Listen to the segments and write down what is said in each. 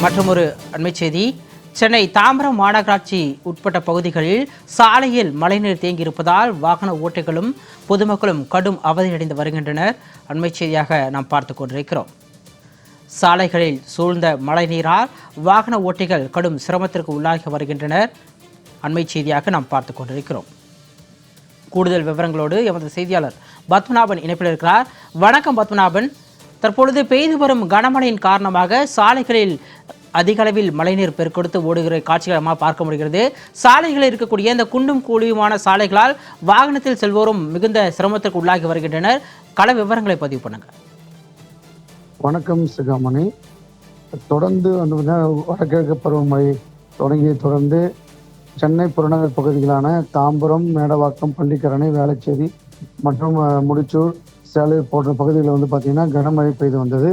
மற்றும் ஒரு அண்மைச் செய்தி. சென்னை தாம்பரம் மாநகராட்சி உட்பட்ட பகுதிகளில் சாலையில் மழைநீர் தேங்கியிருப்பதால் வாகன ஓட்டிகளும் பொதுமக்களும் கடும் அவதியடைந்து வருகின்றனர். அண்மைச் செய்தியாக நாம் பார்த்து கொண்டிருக்கிறோம். சாலைகளில் சூழ்ந்த மழைநீரால் வாகன ஓட்டிகள் கடும் சிரமத்திற்கு உள்ளாகி வருகின்றனர். அண்மைச் செய்தியாக நாம் பார்த்து கொண்டிருக்கிறோம். கூடுதல் விவரங்களோடு எமது செய்தியாளர் பத்மநாபன் இணைப்பில் இருக்கிறார். வணக்கம் பத்மநாபன். தற்பொழுது பெய்து வரும் கனமழையின் காரணமாக சாலைகளில் அதிக அளவில் மழைநீர் பெருக்கெடுத்து ஓடுகிற காட்சிகளை பார்க்க முடிகிறது. சாலைகளில் இருக்கக்கூடிய இந்த குண்டும் குழியுமான சாலைகளால் வாகனத்தில் செல்வோரும் மிகுந்த சிரமத்திற்கு உள்ளாகி வருகின்றனர். கள விவரங்களை பதிவு பண்ணுங்க. வணக்கம் சிகாமணி. தொடர்ந்து வந்து வடகிழக்கு பருவமழை தொடங்கிய தொடர்ந்து சென்னை புறநகர் பகுதிகளான தாம்பரம் மேடவாக்கம் பள்ளிக்கரணை வேளச்சேரி மற்றும் முடிச்சூர் சேலை போன்ற பகுதிகளில் வந்து பார்த்திங்கன்னா கனமழை பெய்து வந்தது.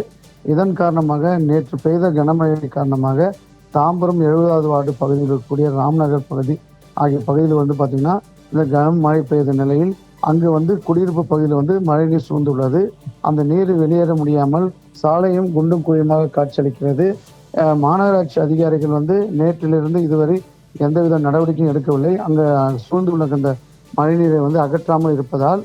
இதன் காரணமாக நேற்று பெய்த கனமழை காரணமாக தாம்பரம் எழுபதாவது வார்டு பகுதியில் இருக்கக்கூடிய ராம்நகர் பகுதி ஆகிய பகுதியில் வந்து பார்த்திங்கன்னா இந்த கனமழை பெய்த நிலையில் அங்கு வந்து குடியிருப்பு பகுதியில் வந்து மழைநீர் சூழ்ந்துள்ளது. அந்த நீர் வெளியேற முடியாமல் சாலையும் குண்டும் குழியுமாக காட்சியளிக்கிறது. மாநகராட்சி அதிகாரிகள் வந்து நேற்றிலிருந்து இதுவரை எந்தவித நடவடிக்கையும் எடுக்கவில்லை. அங்கே சூழ்ந்துள்ள அந்த மழைநீரை வந்து அகற்றாமல் இருப்பதால்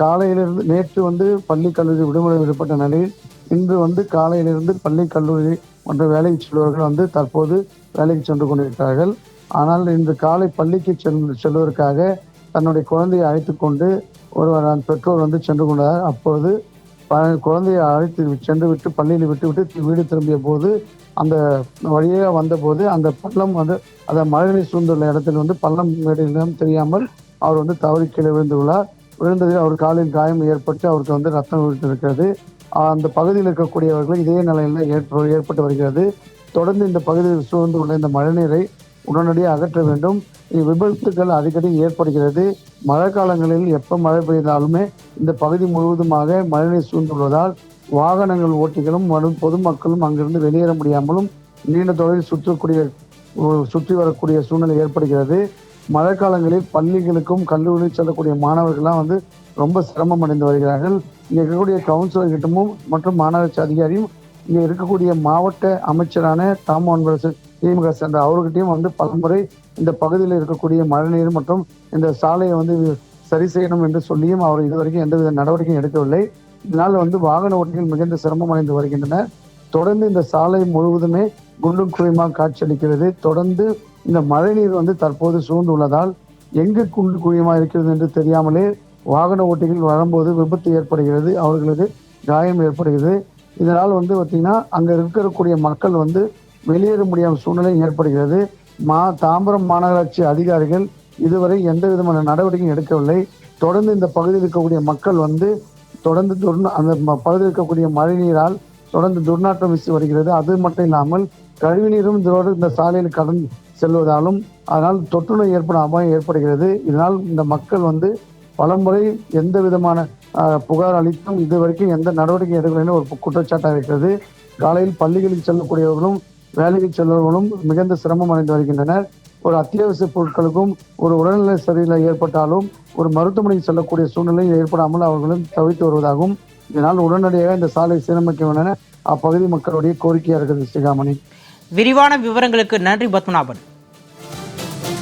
காலையிலிருந்து நேற்று வந்து பள்ளி கல்லூரி விடுமுறை விடப்பட்ட நிலையில் இன்று வந்து காலையிலிருந்து பள்ளி கல்லூரி போன்ற வேலைக்கு செல்பவர்கள் வந்து தற்போது வேலைக்கு சென்று கொண்டிருக்கிறார்கள். ஆனால் இன்று காலை பள்ளிக்கு செல் செல்வதற்காக தன்னுடைய குழந்தையை அழைத்து கொண்டு ஒருவர் அந்த பெற்றோர் வந்து சென்று கொண்டார். அப்போது குழந்தையை அழைத்து சென்று விட்டு பள்ளியில் விட்டு விட்டு வீடு திரும்பிய போது அந்த வழியாக வந்தபோது அந்த பள்ளம் வந்து அந்த மழைநீர் சூழ்ந்துள்ள இடத்தில் வந்து பள்ளம் மேடையிலும் தெரியாமல் அவர் வந்து தவறி கீழே விழுந்துள்ளார் விழுந்ததில் அவர் காலில் காயம் ஏற்பட்டு அவருக்கு வந்து ரத்தம் விட்டு இருக்கிறது அந்த பகுதியில் இருக்கக்கூடியவர்கள் இதே நிலையில் ஏற்ப ஏற்பட்டு வருகிறது. தொடர்ந்து இந்த பகுதியில் சூழ்ந்து உள்ள இந்த மழைநீரை உடனடியாக அகற்ற வேண்டும். விபத்துகள் அடிக்கடி ஏற்படுகிறது. மழை காலங்களில் எப்போ மழை பெய்தாலுமே இந்த பகுதி முழுவதுமாக மழைநீர் சூழ்ந்துள்ளதால் வாகனங்கள் ஓட்டிகளும் மற்றும் பொதுமக்களும் அங்கிருந்து வெளியேற முடியாமலும் நீண்ட தொலைவில் சுற்றக்கூடிய சுற்றி வரக்கூடிய சூழ்நிலை ஏற்படுகிறது. மழை காலங்களில் பள்ளிகளுக்கும் கல்லூரிகளுக்கு செல்லக்கூடிய மாணவர்கள்லாம் வந்து ரொம்ப சிரமம் அடைந்து வருகிறார்கள். இங்கே இருக்கக்கூடிய கவுன்சிலர்கிட்டமும் மற்றும் மாநகராட்சி அதிகாரியும் இங்கே இருக்கக்கூடிய மாவட்ட அமைச்சரான தாம அன்பரசு திமுக சேர்ந்த அவர்கிட்டயும் வந்து பலமுறை இந்த பகுதியில் இருக்கக்கூடிய மழைநீர் மற்றும் இந்த சாலையை வந்து சரி செய்யணும் என்று சொல்லியும் அவர் இதுவரைக்கும் எந்தவித நடவடிக்கையும் எடுக்கவில்லை. இதனால் வந்து வாகன ஓட்டிகள் மிகுந்த சிரமம் அடைந்து வருகின்றனர் தொடர்ந்து இந்த சாலை முழுவதுமே குண்டும் குழியுமாக காட்சியளிக்கிறது தொடர்ந்து இந்த மழைநீர் வந்து தற்போது சூழ்ந்துள்ளதால் எங்கு குண்டு குழியமாக இருக்கிறது என்று தெரியாமலே வாகன ஓட்டிகள் வரும்போது விபத்து ஏற்படுகிறது அவர்களது காயம் ஏற்படுகிறது. இதனால் வந்து பார்த்திங்கன்னா அங்கே இருக்கக்கூடிய மக்கள் வந்து வெளியேற முடியாத சூழ்நிலை ஏற்படுகிறது. மா தாம்பரம் மாநகராட்சி அதிகாரிகள் இதுவரை எந்த விதமான நடவடிக்கையும் எடுக்கவில்லை. தொடர்ந்து இந்த பகுதியில் இருக்கக்கூடிய மக்கள் வந்து தொடர்ந்து துர்நா அந்த ம- பகுதியில் இருக்கக்கூடிய மழைநீரால் தொடர்ந்து துர்நாற்றம் வீசி வருகிறது. அது மட்டும் இல்லாமல் கழிவுநீரும் இதோடு இந்த சாலையில் கடந்து செல்வதாலும் அதனால் தொற்று நோய் ஏற்படும் அபாயம் ஏற்படுகிறது. இதனால் இந்த மக்கள் வந்து பலமுறை எந்த விதமான புகார் அளித்தும் இது வரைக்கும் எந்த நடவடிக்கை எடுக்கலைன்னு ஒரு குற்றச்சாட்டாக இருக்கிறது. காலையில் பள்ளிகளுக்கு செல்லக்கூடியவர்களும் வேலைக்கு செல்பவர்களும் மிகுந்த சிரமம் அடைந்து வருகின்றனர். ஒரு அத்தியாவசிய பொருட்களுக்கும் ஒரு உடல்நிலை சரியில்லை ஏற்பட்டாலும் ஒரு மருத்துவமனைக்கு செல்லக்கூடிய சூழ்நிலை ஏற்படாமல் அவர்களும் தவித்து வருவதாகவும் இதனால் உடனடியாக இந்த சாலை சீரமைக்க வேண்டும் என அப்பகுதி மக்களுடைய கோரிக்கையாக இருக்கிறது ஸ்ரீகாமணி. விரிவான விவரங்களுக்கு நன்றி பத்மநாபன்.